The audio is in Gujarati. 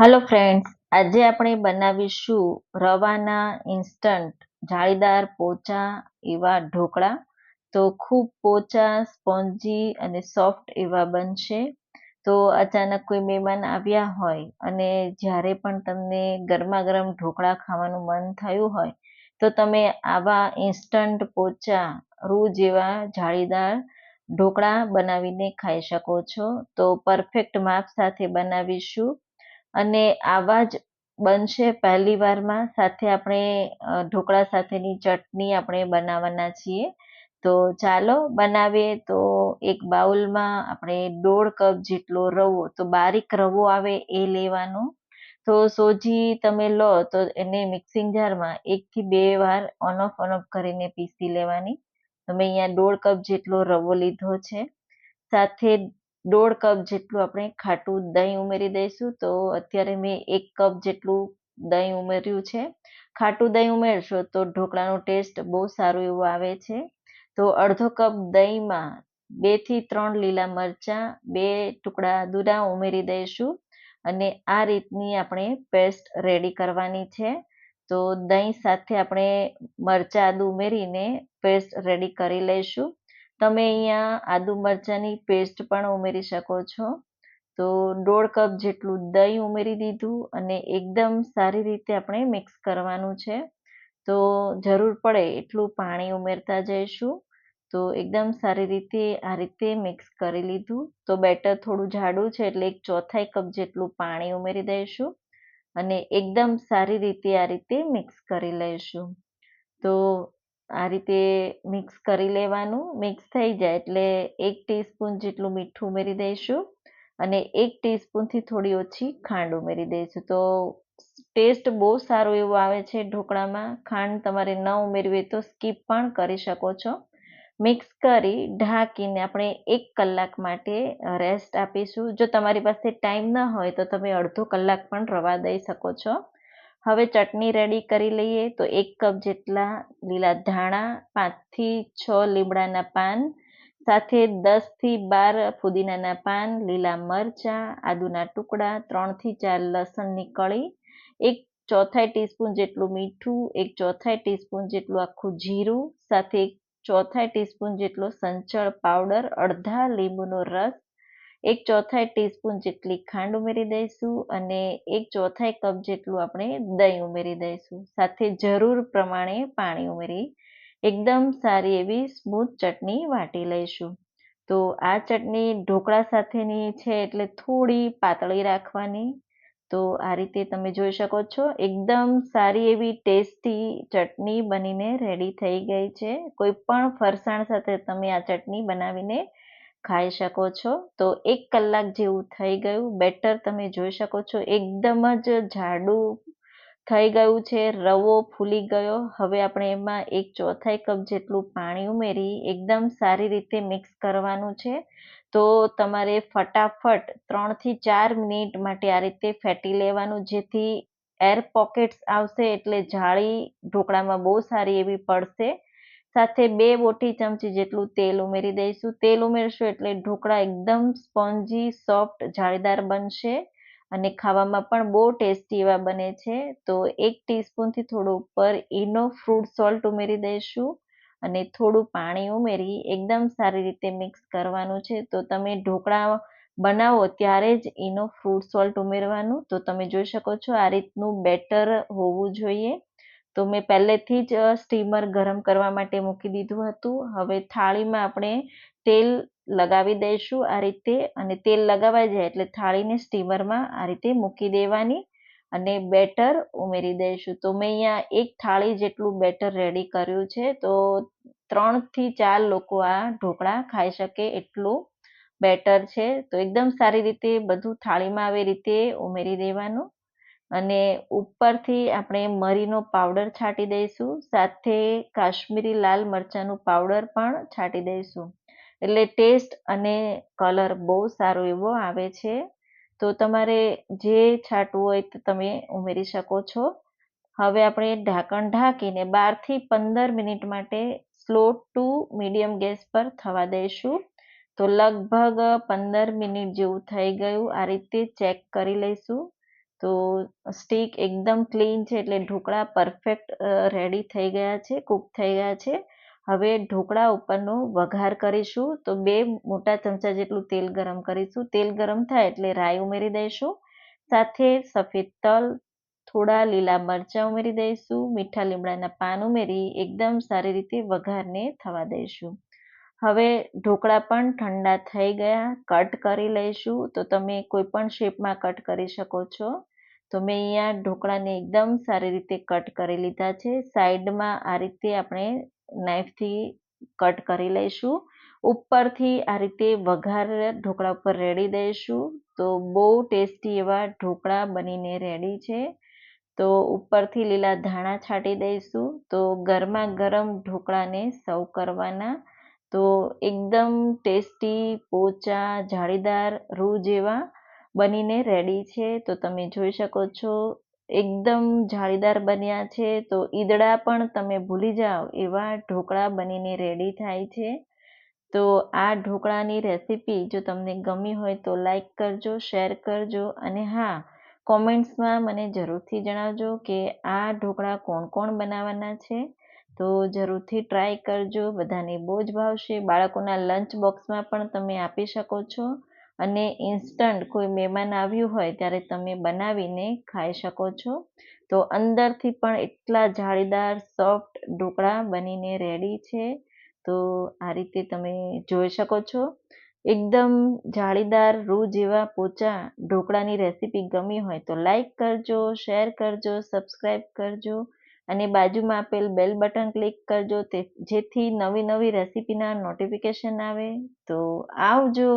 હલો ફ્રેન્ડ્સ આજે આપણે બનાવીશું રવાના ઇન્સ્ટન્ટ જાળીદાર પોચા એવા ઢોકળા. તો ખૂબ પોચા, સ્પોન્જી અને સોફ્ટ એવા બનશે. તો અચાનક કોઈ મહેમાન આવ્યા હોય અને જ્યારે પણ તમને ગરમા ગરમ ઢોકળા ખાવાનું મન થયું હોય, તો તમે આવા ઇન્સ્ટન્ટ પોચા રૂ જેવા જાળીદાર ઢોકળા બનાવીને ખાઈ શકો છો. તો પરફેક્ટ માપ સાથે બનાવીશું. અને આવા જ બનશે પહેલી વારમાં સાથે આપણે ઢોકળા સાથેની ચટણી આપણે બનાવવાના છીએ. તો ચાલો બનાવીએ તો એક બાઉલમાં આપણે દોઢ કપ જેટલો રવો, તો બારીક રવો આવે એ લેવાનો. તો સોજી તમે લો તો એને મિક્સિંગ જારમાં એકથી બે વાર ઓન ઓફ ઓન ઓફ કરીને પીસી લેવાની. તમે અહીંયા દોઢ કપ જેટલો રવો લીધો છે. સાથે દોઢ કપ જેટલું આપણે ખાટું દહીં ઉમેરી દઈશું. તો અત્યારે મેં એક કપ જેટલું દહીં ઉમેર્યું છે. ખાટું દહીં ઉમેરશો તો ઢોકળાનો ટેસ્ટ બહુ સારો એવો આવે છે. તો અડધો કપ દહીંમાં બેથી ત્રણ લીલા મરચાં, બે ટુકડા દૂધા ઉમેરી દઈશું. અને આ રીતની આપણે પેસ્ટ રેડી કરવાની છે. તો દહીં સાથે આપણે મરચાં આદુ ઉમેરીને પેસ્ટ રેડી કરી લઈશું. તમે અહીંયા આદુ મરચાંની પેસ્ટ પણ ઉમેરી શકો છો. તો દોઢ કપ જેટલું દહીં ઉમેરી દીધું અને એકદમ સારી રીતે આપણે મિક્સ કરવાનું છે. તો જરૂર પડે એટલું પાણી ઉમેરતા જઈશું. તો એકદમ સારી રીતે આ રીતે મિક્સ કરી લીધું. તો બેટર થોડું જાડું છે એટલે એક ચોથાઈ કપ જેટલું પાણી ઉમેરી દઈશું અને એકદમ સારી રીતે આ રીતે મિક્સ કરી લઈશું. તો આ રીતે મિક્સ કરી લેવાનું. મિક્સ થઈ જાય એટલે એક ટીસ્પૂન જેટલું મીઠું ઉમેરી દઈશું અને એક ટીસ્પૂનથી થોડી ઓછી ખાંડ ઉમેરી દઈશું. તો ટેસ્ટ બહુ સારો એવો આવે છે ઢોકળામાં. ખાંડ તમારે ન ઉમેરવી તો સ્કીપ પણ કરી શકો છો. મિક્સ કરી ઢાંકીને આપણે એક કલાક માટે રેસ્ટ આપીશું. જો તમારી પાસે ટાઈમ ન હોય તો તમે અડધો કલાક પણ રવા દઈ શકો છો. હવે ચટણી રેડી કરી લઈએ તો એક કપ જેટલા લીલા ધાણા, પાંચથી છ લીમડાના પાન, સાથે દસથી બાર ફુદીનાના પાન, લીલા મરચાં, આદુના ટુકડા, ત્રણથી ચાર લસણની કળી, એક ચોથાઈ ટીસ્પૂન જેટલું મીઠું, એક ચોથાઈ ટીસ્પૂન જેટલું આખું જીરું, સાથે એક ચોથાઈ ટીસ્પૂન જેટલો સંચળ પાવડર, અડધા લીંબુનો રસ એક ચોથાઈ ટીસ્પૂન જેટલી ખાંડ ઉમેરી દઈશું અને એક ચોથાઈ કપ જેટલું આપણે દહીં ઉમેરી દઈશું. સાથે જરૂર પ્રમાણે પાણી ઉમેરી એકદમ સારી એવી સ્મૂથ ચટણી વાટી લઈશું. તો આ ચટણી ઢોકળા સાથેની છે એટલે થોડી પાતળી રાખવાની. તો આ રીતે તમે જોઈ શકો છો એકદમ સારી એવી ટેસ્ટી ચટણી બનીને રેડી થઈ ગઈ છે. કોઈ પણ ફરસાણ સાથે તમે આ ચટણી બનાવીને ખાઈ શકો છો. તો એક કલાક જેવું થઈ ગયું. બેટર તમે જોઈ શકો છો. એકદમ જ જાડું થઈ ગયું છે. રવો ફૂલી ગયો. હવે આપણે એમાં એક ચોથાઈ કપ જેટલું પાણી ઉમેરી એકદમ સારી રીતે મિક્સ કરવાનું છે. તો તમારે ફટાફટ ત્રણથી ચાર મિનિટ માટે આ રીતે ફેટી લેવાનું. જેથી એર પોકેટ્સ આવશે એટલે જાળી ઢોકળામાં બહુ સારી એવી પડશે. સાથે બે મોટી ચમચી જેટલું તેલ ઉમેરી દઈશું. તેલ ઉમેરશું એટલે ઢોકળા એકદમ સ્પોન્જી, સોફ્ટ, જાળીદાર બનશે અને ખાવામાં પણ બહુ ટેસ્ટી એવા બને છે. તો એક ટીસ્પૂનથી થોડું ઉપર ઈનો ફ્રૂટ સોલ્ટ ઉમેરી દઈશું અને થોડું પાણી ઉમેરી એકદમ સારી રીતે મિક્સ કરવાનું છે. તો તમે ઢોકળા બનાવો ત્યારે જ એનો ફ્રૂટ સોલ્ટ ઉમેરવાનું. તો તમે જોઈ શકો છો આ રીતનું બેટર હોવું જોઈએ. તો મેં પહેલેથી જ સ્ટીમર ગરમ કરવા માટે મૂકી દીધું હતું. હવે થાળીમાં આપણે તેલ લગાવી દઈશું આ રીતે અને તેલ લગાવાઈ જાય એટલે થાળીને સ્ટીમરમાં આ રીતે મૂકી દેવાની અને બેટર ઉમેરી દઈશું. તો મેં અહીંયા એક થાળી જેટલું બેટર રેડી કર્યું છે. તો ત્રણથી ચાર લોકો આ ઢોકળા ખાઈ શકે એટલું બેટર છે. તો એકદમ સારી રીતે બધું થાળીમાં આવી રીતે ઉમેરી દેવાનું. અને ઉપરથી આપણે મરીનો પાવડર છાંટી દઈશું. સાથે કાશ્મીરી લાલ મરચાંનું પાવડર પણ છાંટી દઈશું. એટલે ટેસ્ટ અને કલર બહુ સારો એવો આવે છે. તો તમારે જે છાંટવું હોય તો તમે ઉમેરી શકો છો. હવે આપણે ઢાંકણ ઢાંકીને બારથી પંદર મિનિટ માટે સ્લો ટુ મીડિયમ ગેસ પર થવા દઈશું. તો લગભગ પંદર મિનિટ જેવું થઈ ગયું. આ રીતે ચેક કરી લઈશું. તો સ્ટીક એકદમ ક્લીન છે એટલે ઢોકળા પરફેક્ટ રેડી થઈ ગયા છે, કૂક થઈ ગયા છે. હવે ઢોકળા ઉપરનો વઘાર કરીશું. તો બે મોટા ચમચા જેટલું તેલ ગરમ કરીશું. તેલ ગરમ થાય એટલે રાઈ ઉમેરી દઈશું. સાથે સફેદ તલ, થોડા લીલા મરચાં ઉમેરી દઈશું. મીઠા લીમડાના પાન ઉમેરી એકદમ સારી રીતે વઘારને થવા દઈશું. હવે ઢોકળા પણ ઠંડા થઈ ગયા. કટ કરી લઈશું. તો તમે કોઈ પણ શેપમાં કટ કરી શકો છો. તો મેં અહીંયા ઢોકળાને એકદમ સારી રીતે કટ કરી લીધા છે. સાઈડમાં આ રીતે આપણે નાઈફથી કટ કરી લઈશું. ઉપરથી આ રીતે વઘાર ઢોકળા ઉપર રેડી દઈશું. તો બહુ ટેસ્ટી એવા ઢોકળા બનીને રેડી છે. તો ઉપરથી લીલા ધાણા છાંટી દઈશું. તો ગરમા ગરમ ઢોકળાને સર્વ કરવાના. તો એકદમ ટેસ્ટી પોચા, જાળીદાર, રૂ જેવા બનીને રેડી છે, તો તમે જોઈ શકો છો, એકદમ જાળીદાર બન્યા છે, તો ઈદડા પણ તમે ભૂલી જાઓ, એવા ઢોકળા બનીને રેડી થાય છે. તો આ ઢોકળાની રેસીપી જો તમને ગમી હોય તો લાઈક કરજો શેર કરજો, અને હા કોમેન્ટ્સમાં મને જરૂરથી જણાવજો કે આ ઢોકળા કોણ કોણ બનાવવાના છે. તો જરૂરથી ટ્રાય કરજો, બધાને બહુ જ ભાવશે. બાળકોના લંચ બોક્સમાં પણ તમે આપી શકો છો. અને ઇન્સ્ટન્ટ કોઈ મહેમાન આવ્યું હોય ત્યારે તમે બનાવીને ખાઈ શકો છો. તો અંદરથી પણ એટલા જાળીદાર સોફ્ટ ઢોકળા બનીને રેડી છે. તો આ રીતે તમે જોઈ શકો છો. એકદમ જાળીદાર રૂ જેવા પોચા ઢોકળાની રેસીપી ગમી હોય તો લાઈક કરજો શેર કરજો સબસ્ક્રાઈબ કરજો અને બાજુમાં આપેલ બેલ બટન ક્લિક કરજો જેથી નવી નવી રેસીપીના નોટિફિકેશન આવે. તો આવજો!